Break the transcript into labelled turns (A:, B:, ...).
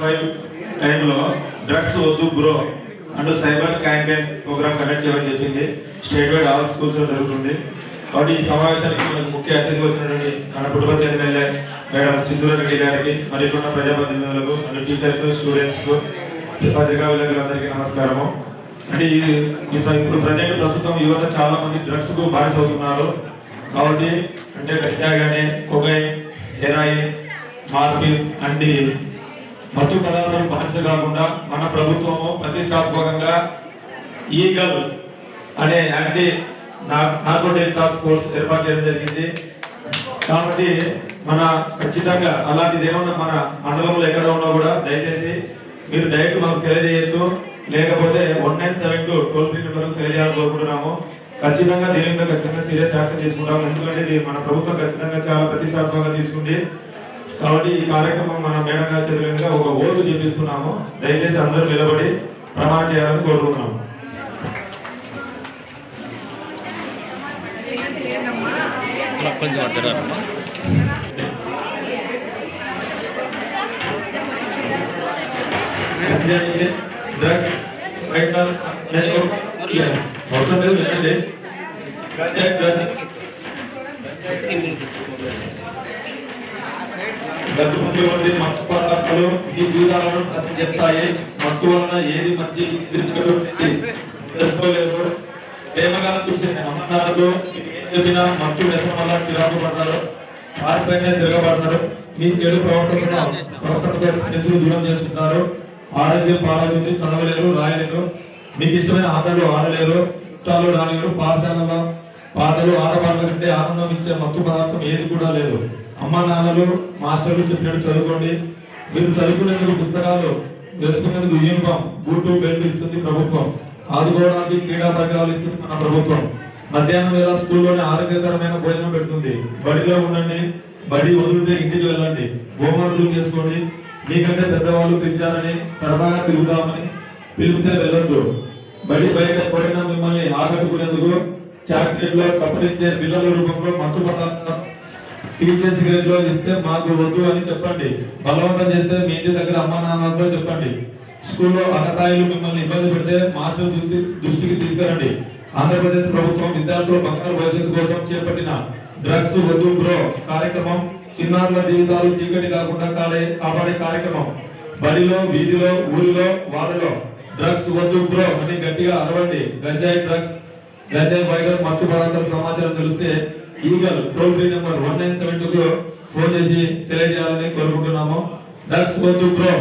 A: Five టైంలో drugs వద్దు bro and cyber campaign program conduct చేయమని చెప్పింది. స్టేట్ వైడ్ ఆల్ స్కూల్స్లో జరుగుతుంది. కాబట్టి ఈ సమావేశానికి మనకు ముఖ్య అతిథి వచ్చినటువంటి మన పుట్టుపతి ఎమ్మెల్యే మేడం సింధూర రెడ్డి గారికి మరికొన్న ప్రజాప్రతినిధులకు అండ్ టీచర్స్ స్టూడెంట్స్కు పత్రికా విలేకరులందరికీ నమస్కారము. అంటే ఈ ఈ ఇప్పుడు ప్రజెంట్ ప్రస్తుతం యువత చాలా మంది డ్రగ్స్కు బానిస అవుతున్నారు కాబట్టి అంటే గట్టిగానే కొగైన్ హెరాయిన్ మార్పిన్ అండి మత్తు పదార్థాలు బానిస కాకుండా మన ప్రభుత్వము ప్రతిష్టాత్మకంగా ఈగల్ అనే యాంటీ నార్కోటిక్ టాస్క్ ఫోర్స్ ఏర్పాటు చేయడం జరిగింది. కాబట్టి మన ఖచ్చితంగా అలాంటిది ఏమన్నా మన మండలంలో ఎక్కడ ఉన్నా కూడా దయచేసి మీరు డైరెక్ట్ మాకు తెలియజేయచ్చు. లేకపోతే one nine seven two toll free నెంబర్కు తెలియజేయాలని కోరుకుంటున్నాము ఖచ్చితంగా దీని మీద ఖచ్చితంగా సీరియస్ యాక్షన్ తీసుకుంటాము. ఎందుకంటే ఇది మన ప్రభుత్వం ఖచ్చితంగా చాలా ప్రతిష్టాత్మకంగా తీసుకుంది. కాబట్టి ఈ కార్యక్రమం మన మేడం గారి ఒక ఓటు చేపిస్తున్నాము. దయచేసి అందరూ నిలబడి ప్రమాణం చేయాలని కోరుకుంటున్నాము.
B: కొంచెం
A: డ్రగ్స్ అవసరం లేదు డ్రగ్స్ గర్భముఖి మత్తు పదార్థాలు మీ జీవితాలను ప్రతి చెప్తాయి. మత్తు వలన ఏది మంచి తెలుసుకోలేదు ప్రేమగా చూసి అమ్మన్నారతో ఏం చెప్పినా మత్తు వ్యసనం వల్ల చిరాకు పడతారు వారిపైనే తిరగబడతారు మీ చెడు ప్రవర్తన ప్రవర్తనతో తెలుసు దూరం చేసుకుంటారు ఆరోగ్యం పాలవుతుంది చదవలేరు రాయలేరు. మీకు ఇష్టమైన ఆటలు ఆడలేరు. చుట్టాలు రాలేరు పాఠశాలలో పాటలు ఆటపాటలు కంటే ఆనందం ఇచ్చే మత్తు పదార్థం ఏది కూడా లేదు. అమ్మా నాన్నలు మాస్టర్లు చెప్పినట్టు చదువుకోండి. మీరు చదువుకునేందుకు పుస్తకాలు వేసుకునేందుకు యూనిఫామ్ బూటు బెల్ట్ ఇస్తుంది ప్రభుత్వం. ఆదుకోవడానికి క్రీడా పరికరాలు ఇస్తుంది మన ప్రభుత్వం. మధ్యాహ్నం వేళ స్కూల్లోనే ఆరోగ్యకరమైన భోజనం పెడుతుంది. బడిలో ఉండండి. బడి వదిలితే ఇంటికి వెళ్ళండి. హోంవర్క్లు చేసుకోండి. మీకంటే పెద్దవాళ్ళు పిలిచారని సరదాగా తిరుగుదామని పిలిపితే వెళ్ళొద్దు. బడి బయట పడిన మిమ్మల్ని ఆకట్టుకునేందుకు చాక్లెట్లో కప్పరించే పిల్లల రూపంలో మత్తు పదార్థాలు టీచర్ సిగరెట్లో ఇస్తే మాకు వద్దు అని చెప్పండి. బలవంతం చేస్తే మీ ఇంటి దగ్గర అమ్మా నాన్నలతో చెప్పండి. స్కూల్లో అన్నతాయిలు మిమ్మల్ని ఇబ్బంది పెడితే మాస్టర్ దృష్టి దృష్టికి తీసుకురండి. ఆంధ్రప్రదేశ్ ప్రభుత్వం విద్యార్థుల బంగారు భవిష్యత్తు కోసం చేపట్టిన డ్రగ్స్ వద్దు బ్రో కార్యక్రమం చిన్నారుల జీవితాలు చీకటి కాకుండా కాలే కాపాడే కార్యక్రమం. బడిలో వీధిలో ఊరిలో వాడలో డ్రగ్స్ వద్దు బ్రో అని గట్టిగా అరవండి. గంజాయి డ్రగ్స్ గంజాయి వైరల్ మత్తు పదార్థాల సమాచారం తెలిస్తే ఈగలు toll free number one nine seven two phone చేసి తెలియజేయాలని కోరుకుంటున్నాము. That's go to bro